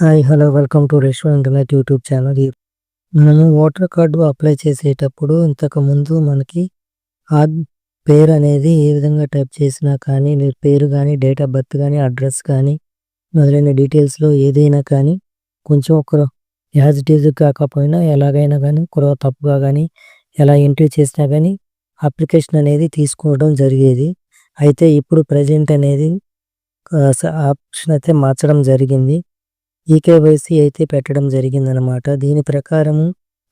Hi hello welcome to restaurant light YouTube channel మనము voter card apply చేసేటప్పుడు ఇంతకుముందు మనకి ఆ పేరు అనేది ఏ విధంగా టైప్ చేసినా కానీ మీ పేరు కానీ డేట్ ఆఫ్ బర్త్ కానీ అడ్రస్ కానీ మొదలైన డీటెయిల్స్లో ఏదైనా కానీ కొంచెం ఒక యాజ్ ఇట్ ఈజ్ కాకపోయినా ఎలాగైనా కానీ కురవ తప్పుగా కానీ ఎలా ఎంట్రీ చేసినా కానీ అప్లికేషన్ అనేది తీసుకోవడం జరిగేది. అయితే ఇప్పుడు ప్రజెంట్ అనేది ఆప్షన్ అయితే మార్చడం జరిగింది. ఈకేవైసీ అయితే పెట్టడం జరిగిందనమాట దీని ప్రకారము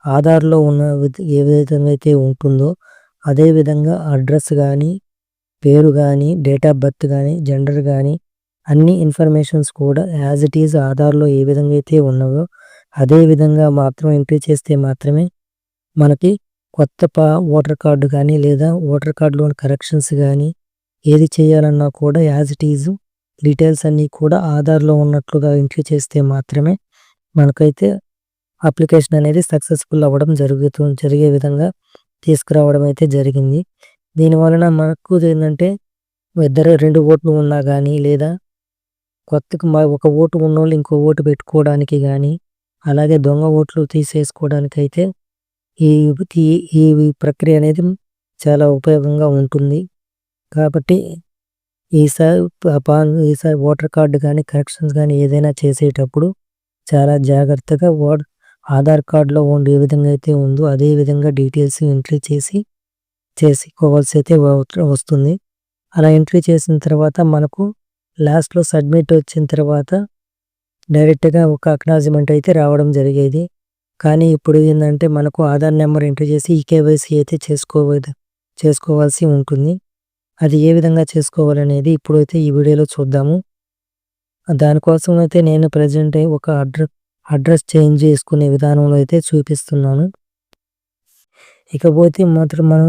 ఆధార్లో ఉన్న ఏ విధంగా అయితే ఉంటుందో అదే విధంగా అడ్రస్ కానీ పేరు కానీ డేట్ ఆఫ్ బర్త్ కానీ జెండర్ కానీ అన్ని ఇన్ఫర్మేషన్స్ కూడా యాజ్ ఇట్ ఈజ్ ఆధార్లో ఏ విధంగా అయితే ఉన్నావో అదే విధంగా మాత్రం ఎంట్రీ చేస్తే మాత్రమే మనకి కొత్త పా ఓటర్ కార్డు కానీ లేదా ఓటర్ కార్డులోని కరెక్షన్స్ కానీ ఏది చేయాలన్నా కూడా యాజ్ ఇట్ ఈజ్ డీటెయిల్స్ అన్నీ కూడా ఆధార్లో ఉన్నట్లుగా ఎంట్రీ చేస్తే మాత్రమే మనకైతే అప్లికేషన్ అనేది సక్సెస్ఫుల్ అవ్వడం జరుగుతూ జరిగే విధంగా తీసుకురావడం అయితే జరిగింది. దీని వలన మనకు ఏంటంటే ఇద్దరు రెండు ఓట్లు ఉన్నా కానీ లేదా కొత్తగా ఒక ఓటు ఉన్నోళ్ళు ఇంకో ఓటు పెట్టుకోవడానికి కానీ అలాగే దొంగ ఓట్లు తీసేసుకోవడానికి అయితే ఈ ఈ ప్రక్రియ అనేది చాలా ఉపయోగంగా ఉంటుంది. కాబట్టి ఈసారి ఈసారి ఓటర్ కార్డు కానీ కరెక్షన్స్ కానీ ఏదైనా చేసేటప్పుడు చాలా జాగ్రత్తగా ఓ ఆధార్ కార్డులో ఉండి ఏ విధంగా అయితే ఉందో అదే విధంగా డీటెయిల్స్ ఎంట్రీ చేసి చేసుకోవాల్సి అయితే వస్తుంది. అలా ఎంట్రీ చేసిన తర్వాత మనకు లాస్ట్లో సబ్మిట్ వచ్చిన తర్వాత డైరెక్ట్గా ఒక అక్నాలజ్మెంట్ అయితే రావడం జరిగేది. కానీ ఇప్పుడు ఏంటంటే మనకు ఆధార్ నెంబర్ ఎంట్రీ చేసి ఈకేవైసీ అయితే చేసుకోవాలి చేసుకోవాల్సి ఉంటుంది. అది ఏ విధంగా చేసుకోవాలనేది ఇప్పుడైతే ఈ వీడియోలో చూద్దాము. దానికోసం అయితే నేను ప్రజెంట్ ఒక అడ్రస్ అడ్రస్ చేంజ్ చేసుకునే విధానంలో అయితే చూపిస్తున్నాను. ఇకపోతే మాత్రం మనం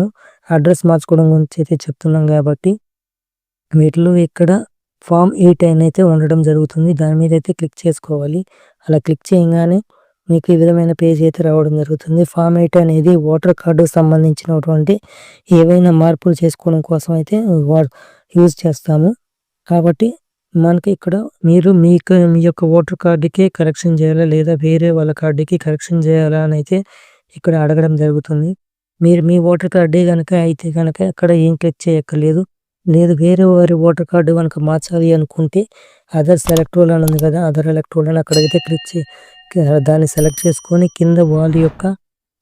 అడ్రస్ మార్చుకోవడం గురించి అయితే చెప్తున్నాం కాబట్టి వీటిలో ఇక్కడ ఫామ్ ఎయిట్ అయిన అయితే ఉండడం జరుగుతుంది. దాని మీద అయితే క్లిక్ చేసుకోవాలి. అలా క్లిక్ చేయగానే మీకు ఈ విధమైన పేజ్ అయితే రావడం జరుగుతుంది. ఫామ్ ఎయిట్ అనేది ఓటర్ కార్డు సంబంధించినటువంటి ఏవైనా మార్పులు చేసుకోవడం కోసం అయితే యూజ్ చేస్తాము. కాబట్టి మనకి ఇక్కడ మీరు మీకు మీ యొక్క ఓటర్ కార్డుకి కరెక్షన్ చేయాలా లేదా వేరే వాళ్ళ కార్డుకి కరెక్షన్ చేయాలా అని అయితే ఇక్కడ అడగడం జరుగుతుంది. మీరు మీ ఓటర్ కార్డే కనుక అయితే కనుక అక్కడ ఏం క్లిక్ చేయక్కర్లేదు. లేదు వేరే వారి ఓటర్ కార్డు కనుక మార్చాలి అనుకుంటే అదర్ ఎలక్ట్రోల్ అని ఉంది కదా అదర్ ఎలక్ట్రోల్ అని అక్కడైతే క్లిక్ చే దాన్ని సెలెక్ట్ చేసుకొని కింద వాళ్ళ యొక్క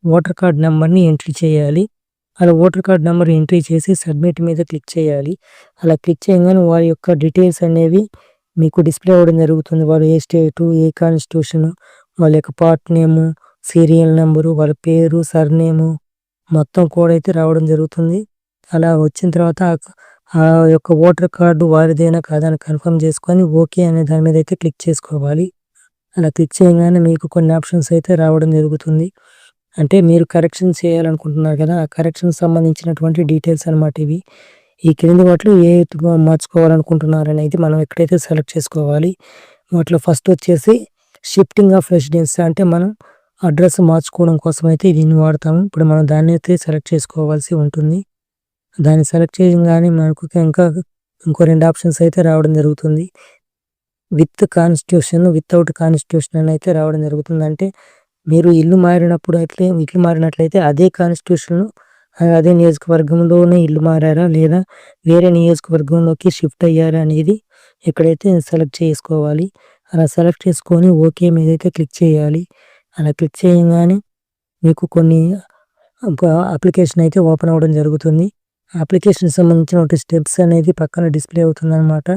ఓటర్ కార్డ్ నెంబర్ని ఎంట్రీ చేయాలి. అలా ఓటర్ కార్డ్ నెంబర్ ఎంట్రీ చేసి సబ్మిట్ మీద క్లిక్ చేయాలి. అలా క్లిక్ చేయగానే వారి యొక్క డీటెయిల్స్ అనేవి మీకు డిస్ప్లే అవ్వడం జరుగుతుంది. వాళ్ళు ఏ స్టేటు ఏ కాన్స్టిట్యూషన్ వాళ్ళ యొక్క పార్ట్ నేము సీరియల్ నెంబరు వాళ్ళ పేరు సర్నేము మొత్తం కూడా అయితే రావడం జరుగుతుంది. అలా వచ్చిన తర్వాత ఆ యొక్క ఓటర్ కార్డు వారిదైనా కాదని కన్ఫర్మ్ చేసుకొని ఓకే అనే దాని మీద అయితే క్లిక్ చేసుకోవాలి. అలా క్లిక్ చేయగానే మీకు కొన్ని ఆప్షన్స్ అయితే రావడం జరుగుతుంది. అంటే మీరు కరెక్షన్ చేయాలనుకుంటున్నారు కదా ఆ కరెక్షన్ సంబంధించినటువంటి డీటెయిల్స్ అనమాట ఇవి. ఈ క్రింది వాటిలో ఏ మార్చుకోవాలనుకుంటున్నారు అనేది మనం ఎక్కడైతే సెలెక్ట్ చేసుకోవాలి వాటిలో ఫస్ట్ వచ్చేసి షిఫ్టింగ్ ఆఫ్ రెసిడెన్స్ అంటే మనం అడ్రస్ మార్చుకోవడం కోసం అయితే దీన్ని వాడతాము. ఇప్పుడు మనం దాన్ని అయితే సెలెక్ట్ చేసుకోవాల్సి ఉంటుంది. దాన్ని సెలెక్ట్ చేయగానే మనకు ఇంకా ఇంకో రెండు ఆప్షన్స్ అయితే రావడం జరుగుతుంది. విత్ కాన్స్టిట్యూషన్ వితౌట్ కాన్స్టిట్యూషన్ అని అయితే రావడం జరుగుతుంది అంటే మీరు ఇల్లు మారినప్పుడు అయితే ఇల్లు మారినట్లయితే అదే కాన్స్టిట్యూషన్ అదే నియోజకవర్గంలోనే ఇల్లు మారారా? లేదా వేరే నియోజకవర్గంలోకి షిఫ్ట్ అయ్యారా అనేది ఎక్కడైతే సెలెక్ట్ చేసుకోవాలి అలా సెలెక్ట్ చేసుకొని ఓకే మీద అయితే క్లిక్ చేయాలి. అలా క్లిక్ చేయగానే మీకు కొన్ని అప్లికేషన్ అయితే ఓపెన్ అవ్వడం జరుగుతుంది. అప్లికేషన్ సంబంధించిన స్టెప్స్ అనేది పక్కన డిస్ప్లే అవుతుంది అనమాట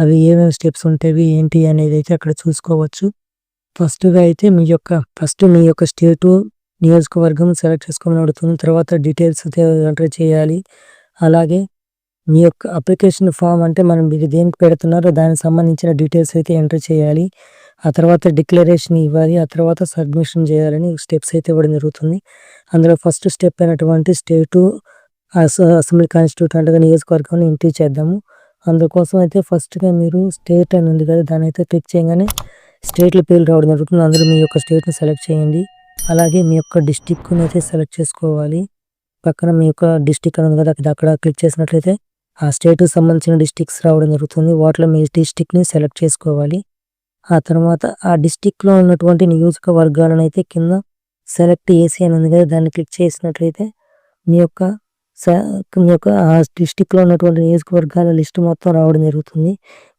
అవి ఏమేమి స్టెప్స్ ఉంటాయి ఏంటి అనేది అయితే అక్కడ చూసుకోవచ్చు. ఫస్ట్గా అయితే మీ యొక్క ఫస్ట్ మీ యొక్క స్టేటు నియోజకవర్గం సెలెక్ట్ చేసుకోమని అడుగుతుంది తర్వాత డీటెయిల్స్ అయితే ఎంటర్ చేయాలి. అలాగే మీ యొక్క అప్లికేషన్ ఫామ్ అంటే మనం మీరు దేనికి పెడుతున్నారో దానికి సంబంధించిన డీటెయిల్స్ అయితే ఎంటర్ చేయాలి. ఆ తర్వాత డిక్లరేషన్ ఇవ్వాలి ఆ తర్వాత సబ్మిషన్ చేయాలని స్టెప్స్ అయితే ఇవ్వడం జరుగుతుంది. అందులో ఫస్ట్ స్టెప్ అయినటువంటి స్టేటు అసెంబ్లీ కాన్స్టిట్యూట్ అంటే నియోజకవర్గం ఎంట్రీ చేద్దాము. అందుకోసం అయితే ఫస్ట్గా మీరు స్టేట్ అని ఉంది కదా దాని అయితే క్లిక్ చేయగానే స్టేట్ల పేర్లు రావడం జరుగుతుంది. అందులో మీ యొక్క స్టేట్ని సెలెక్ట్ చేయండి. అలాగే మీ యొక్క డిస్టిక్ని అయితే సెలెక్ట్ చేసుకోవాలి. పక్కన మీ యొక్క డిస్టిక్ అని ఉంది కదా అక్కడ క్లిక్ చేసినట్లయితే ఆ స్టేట్కి సంబంధించిన డిస్టిక్స్ రావడం జరుగుతుంది. వాటిలో మీ డిస్టిక్ని సెలెక్ట్ చేసుకోవాలి. ఆ తర్వాత ఆ డిస్టిక్లో ఉన్నటువంటి నియోజకవర్గాలను అయితే కింద సెలెక్ట్ ఏసీ అని ఉంది కదా దాన్ని క్లిక్ చేసినట్లయితే మీ యొక్క యొక్క ఆ డిస్టిక్లో ఉన్నటువంటి నియోజకవర్గాల లిస్ట్ మొత్తం రావడం జరుగుతుంది.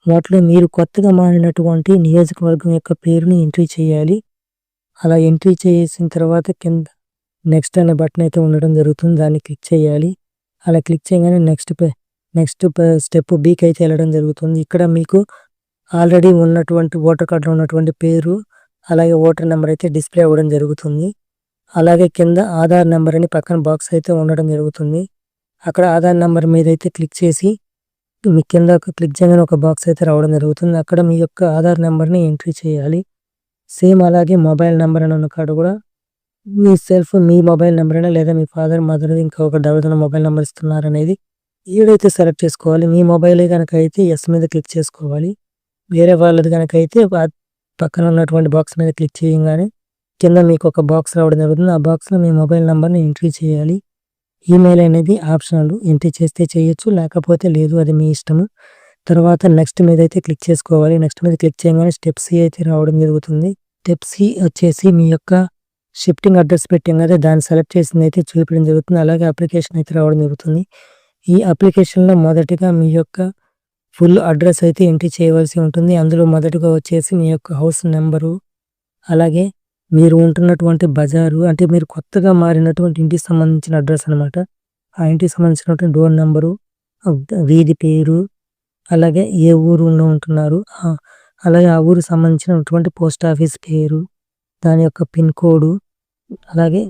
వాటిలో మీరు కొత్తగా మారినటువంటి నియోజకవర్గం యొక్క పేరుని ఎంట్రీ చేయాలి. అలా ఎంట్రీ చేసిన తర్వాత కింద నెక్స్ట్ అనే బటన్ అయితే ఉండడం జరుగుతుంది. దాన్ని క్లిక్ చేయాలి. అలా క్లిక్ చేయగానే నెక్స్ట్ నెక్స్ట్ స్టెప్ బీకి అయితే వెళ్ళడం జరుగుతుంది. ఇక్కడ మీకు ఆల్రెడీ ఉన్నటువంటి ఓటర్ కార్డులో ఉన్నటువంటి పేరు అలాగే ఓటర్ నెంబర్ అయితే డిస్ప్లే అవ్వడం జరుగుతుంది. అలాగే కింద ఆధార్ నెంబర్ అని పక్కన బాక్స్ అయితే ఉండడం జరుగుతుంది. అక్కడ ఆధార్ నెంబర్ మీద అయితే క్లిక్ చేసి మీ కింద క్లిక్ చేయగానే ఒక బాక్స్ అయితే రావడం జరుగుతుంది. అక్కడ మీ యొక్క ఆధార్ నెంబర్ని ఎంట్రీ చేయాలి. సేమ్ అలాగే మొబైల్ నెంబర్ అని ఉన్న కాడ కూడా మీ సెల్ఫ్ మీ మొబైల్ నెంబర్ అయినా లేదా మీ ఫాదర్ మదర్ ఇంకా ఒక డబుల్ మొబైల్ నెంబర్ ఇస్తున్నారు అనేది ఏడైతే సెలెక్ట్ చేసుకోవాలి. మీ మొబైలే కనుక అయితే ఎస్ మీద క్లిక్ చేసుకోవాలి. వేరే వాళ్ళది కనుక అయితే పక్కన ఉన్నటువంటి బాక్స్ మీద క్లిక్ చేయగానే కింద మీకు ఒక బాక్స్ రావడం జరుగుతుంది. ఆ బాక్స్లో మీ మొబైల్ నెంబర్ని ఎంట్రీ చేయాలి. ఈమెయిల్ అనేది ఆప్షనల్ ఎంట్రీ చేస్తే చేయొచ్చు లేకపోతే లేదు అది మీ ఇష్టము. తర్వాత నెక్స్ట్ మీద అయితే క్లిక్ చేసుకోవాలి. నెక్స్ట్ మీద క్లిక్ చేయగానే స్టెప్ సి అయితే రావడం జరుగుతుంది. స్టెప్ సి వచ్చేసి మీ యొక్క షిఫ్టింగ్ అడ్రస్ పెట్టాం కదా దాన్ని సెలెక్ట్ చేసింది అయితే చూపించడం జరుగుతుంది. అలాగే అప్లికేషన్ అయితే రావడం జరుగుతుంది. ఈ అప్లికేషన్లో మొదటిగా మీ యొక్క ఫుల్ అడ్రస్ అయితే ఎంట్రీ చేయవలసి ఉంటుంది. అందులో మొదటగా వచ్చేసి మీ యొక్క హౌస్ నెంబరు అలాగే మీరు ఉంటున్నటువంటి బజారు అంటే మీరు కొత్తగా మారినటువంటి ఇంటికి సంబంధించిన అడ్రస్ అనమాట ఆ ఇంటికి సంబంధించినటువంటి డోర్ నెంబరు వీధి పేరు అలాగే ఏ ఊరులో ఉంటున్నారు. అలాగే ఆ ఊరు సంబంధించినటువంటి పోస్ట్ ఆఫీస్ పేరు దాని యొక్క పిన్ కోడు అలాగే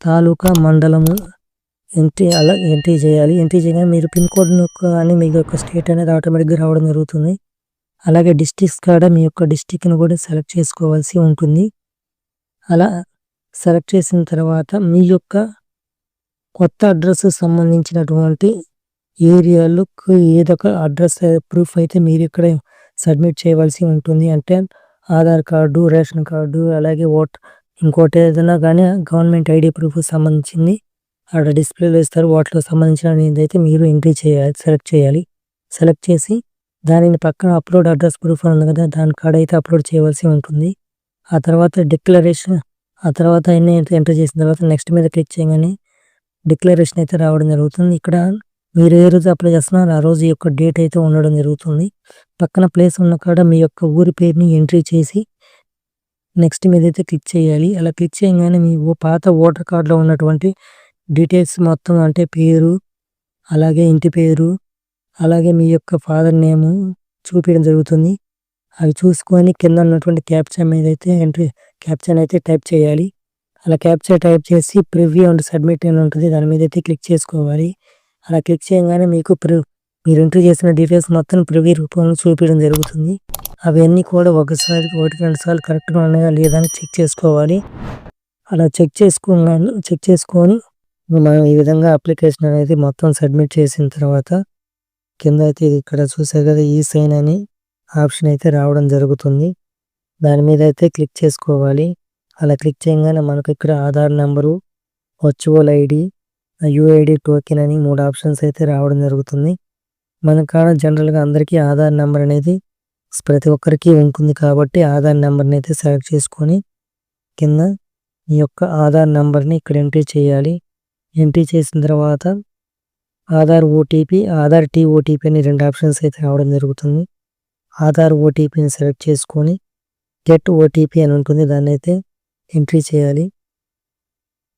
తాలూకా మండలము ఎంట్రీ అలా ఎంట్రీ చేయాలి. ఎంట్రీ చేయగానే మీరు పిన్ కోడ్ కానీ మీ యొక్క స్టేట్ అనేది ఆటోమేటిక్గా రావడం జరుగుతుంది. అలాగే డిస్టిక్స్ కాడ మీ యొక్క డిస్టిక్ని కూడా సెలెక్ట్ చేసుకోవాల్సి ఉంటుంది. అలా సెలెక్ట్ చేసిన తర్వాత మీ యొక్క కొత్త అడ్రస్ సంబంధించినటువంటి ఏరియాలకు ఏదో ఒక అడ్రస్ ప్రూఫ్ అయితే మీరు ఇక్కడ సబ్మిట్ చేయవలసి ఉంటుంది. అంటే ఆధార్ కార్డు రేషన్ కార్డు అలాగే ఓట్ ఇంకోటి ఏదైనా కానీ గవర్నమెంట్ ఐడి ప్రూఫ్ సంబంధించింది అక్కడ డిస్ప్లేలో ఇస్తారు. వాటిలో సంబంధించిన అయితే మీరు ఎంట్రీ చేయాలి సెలెక్ట్ చేయాలి. సెలెక్ట్ చేసి దానిని పక్కన అప్లోడ్ అడ్రస్ ప్రూఫ్ ఉంది కదా దాని కాడ అయితే అప్లోడ్ చేయవలసి ఉంటుంది. ఆ తర్వాత డిక్లరేషన్ ఆ తర్వాత అన్ని ఎంటర్ చేసిన తర్వాత నెక్స్ట్ మీద క్లిక్ చేయగానే డిక్లరేషన్ అయితే రావడం జరుగుతుంది. ఇక్కడ మీరు ఏ రోజు అప్లై చేస్తున్నారు ఆ రోజు యొక్క డేట్ అయితే ఉండడం జరుగుతుంది. పక్కన ప్లేస్ ఉన్న కాడ మీ యొక్క ఊరి పేరుని ఎంట్రీ చేసి నెక్స్ట్ మీద అయితే క్లిక్ చేయాలి. అలా క్లిక్ చేయగానే మీ పాత ఓటర్ కార్డులో ఉన్నటువంటి డీటెయిల్స్ మొత్తం అంటే పేరు అలాగే ఇంటి పేరు అలాగే మీ యొక్క ఫాదర్ నేము చూపించడం జరుగుతుంది. అవి చూసుకొని కింద ఉన్నటువంటి క్యాప్చర్ మీద అయితే ఎంట్రీ క్యాప్చర్ అయితే టైప్ చేయాలి. అలా క్యాప్చర్ టైప్ చేసి ప్రివ్యూ అండ్ సబ్మిట్ అని ఉంటుంది. దాని మీద అయితే క్లిక్ చేసుకోవాలి. అలా క్లిక్ చేయగానే మీకు ప్రి మీరు ఎంట్రీ చేసిన డీటెయిల్స్ మొత్తం ప్రివ్యూ రూపంలో చూపించడం జరుగుతుంది. అవన్నీ కూడా ఒకసారి ఒకటి రెండు సార్లు కరెక్ట్గా ఉన్నాయా లేదా అని చెక్ చేసుకోవాలి. అలా చెక్ చేసుకున్నాను చెక్ చేసుకొని మనం ఈ విధంగా అప్లికేషన్ అనేది మొత్తం సబ్మిట్ చేసిన తర్వాత కింద అయితే ఇక్కడ చూసారు కదా ఈ సైన్ అని. ఆప్షన్ అయితే రావడం జరుగుతుంది. దాని మీద అయితే క్లిక్ చేసుకోవాలి. అలా క్లిక్ చేయగానే మనకు ఇక్కడ Aadhaar number virtual ID UID token అని మూడు ఆప్షన్స్ అయితే రావడం జరుగుతుంది. మన కాడ జనరల్గా అందరికీ ఆధార్ నెంబర్ అనేది ప్రతి ఒక్కరికి ఉంటుంది కాబట్టి ఆధార్ నెంబర్ని అయితే సెలెక్ట్ చేసుకొని కింద ఈ యొక్క ఆధార్ నెంబర్ని ఇక్కడ ఎంట్రీ చేయాలి. ఎంట్రీ చేసిన తర్వాత Aadhaar OTP Aadhaar T OTP అని రెండు ఆప్షన్స్ అయితే రావడం జరుగుతుంది. ఆధార్ ఓటీపీని సెలెక్ట్ చేసుకొని గెట్ ఓటీపీ అని ఉంటుంది దాన్ని అయితే ఎంట్రీ చేయాలి.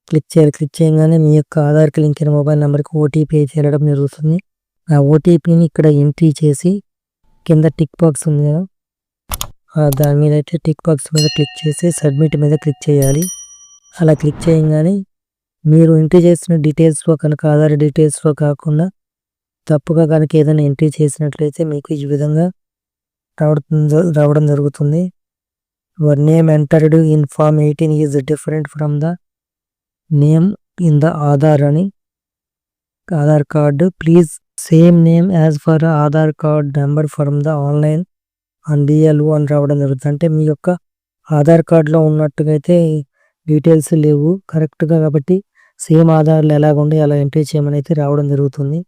క్లిక్ చేయాలి. క్లిక్ చేయగానే మీ యొక్క ఆధార్కి లింక్ అయిన మొబైల్ నెంబర్కి ఓటీపీ అయితే వెళ్ళడం జరుగుతుంది. ఆ ఓటీపీని ఇక్కడ ఎంట్రీ చేసి కింద టిక్ బాక్స్ ఉంది కదా దాని మీద అయితే టిక్ బాక్స్ మీద క్లిక్ చేసి సబ్మిట్ మీద క్లిక్ చేయాలి. అలా క్లిక్ చేయగానే మీరు ఎంట్రీ చేసిన డీటెయిల్స్లో కనుక ఆధార్ డీటెయిల్స్లో కాకుండా తప్పుగా కనుక ఏదైనా ఎంట్రీ చేసినట్లయితే మీకు ఈ విధంగా రావడం రావడం జరుగుతుంది. Your name entered in form eighteen is different from the name in the Aadhaar అని Aadhaar card please same name as per Aadhaar card number from the online and DLO అని రావడం జరుగుతుంది. అంటే మీ యొక్క ఆధార్ కార్డులో ఉన్నట్టుగా అయితే డీటెయిల్స్ లేవు. కరెక్ట్గా కాబట్టి సేమ్ ఆధార్లు ఎలాగుండి అలా ఎంట్రీ చేయమని అయితే రావడం జరుగుతుంది.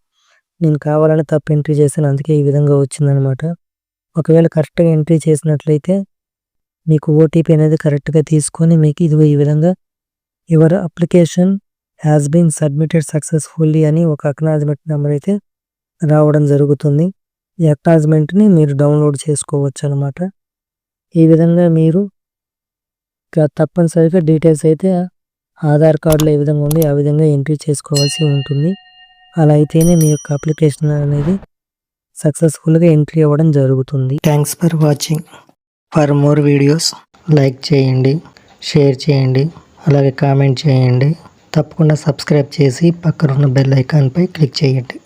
నేను కావాలని తప్పు ఎంట్రీ చేశాను అందుకే ఈ విధంగా వచ్చిందనమాట ఒకవేళ కరెక్ట్‌గా ఎంట్రీ చేసినట్లయితే మీకు ఓటీపీ అనేది కరెక్ట్‌గా తీసుకొని మీకు ఇది ఈ విధంగా your application has been submitted successfully అని ఒక అక్నాలెడ్జ్‌మెంట్ నెంబర్ అయితే రావడం జరుగుతుంది. ఈ అక్నాలెడ్జ్‌మెంట్‌ని మీరు డౌన్‌లోడ్ చేసుకోవచ్చు అనమాట ఈ విధంగా మీరు తప్పనిసరిగా డీటెయిల్స్ అయితే ఆధార్ కార్డులో ఏ విధంగా ఉంది ఆ విధంగా ఎంట్రీ చేసుకోవాల్సి ఉంటుంది. అలా అయితేనే మీ యొక్క అప్లికేషన్ అనేది సక్సెస్‌ఫుల్‌గా ఎంట్రీ అవ్వడం జరుగుతుంది. Thanks for watching. For more videos like చేయండి, షేర్ చేయండి, అలాగే కామెంట్ చేయండి. తప్పకుండా సబ్స్క్రైబ్ చేసి పక్కనున్న బెల్ ఐకాన్‌పై క్లిక్ చేయండి.